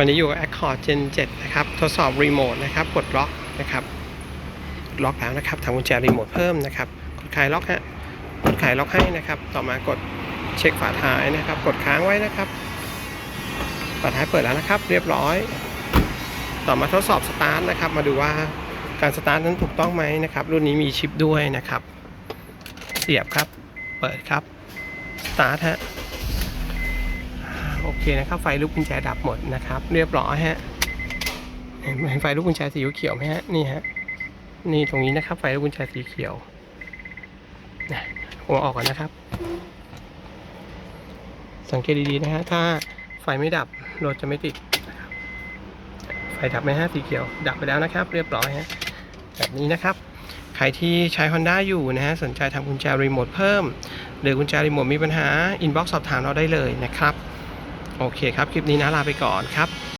วันนี้อยู่กับ Accord Gen 7 นะครับ ทดสอบรีโมทนะครับ กดล็อกนะครับ ล็อกแล้วนะครับทำกุญแจรีโมทเพิ่มนะครับ กดคลายล็อกฮะ กดคลายล็อกให้นะครับ ต่อมากดเช็คฝาท้ายนะครับ กดค้างไว้นะครับ ฝาท้ายเปิดแล้วนะครับ เรียบร้อย ต่อมาทดสอบสตาร์ทนะครับ มาดูว่าการสตาร์ทนั้นถูกต้องไหมนะครับ รุ่นนี้มีชิปด้วยนะครับ เสียบครับ เปิดครับ สตาร์ทฮะ โอเคนะครับ ไฟลูกกุญแจดับหมดนะครับ เรียบร้อยฮะเห็นไฟลูกกุญแจสีเขียวไหมฮะนี่ฮะนี่ตรงนี้นะครับ ไฟลูกกุญแจสีเขียวนะผมเอาออกก่อนนะครับ สังเกตดีๆนะฮะถ้าไฟไม่ดับรถจะไม่ติดไฟดับไหมฮะสีเขียว ดับไปแล้วนะครับ เรียบร้อยฮะแบบนี้นะครับใครที่ใช้ Honda อยู่นะฮะสนใจทำกุญแจรีโมทเพิ่ม หรือกุญแจรีโมทมีปัญหาอินบ็อกซ์สอบถามเราได้เลยนะครับ โอเคครับ คลิปนี้นะลาไปก่อนครับ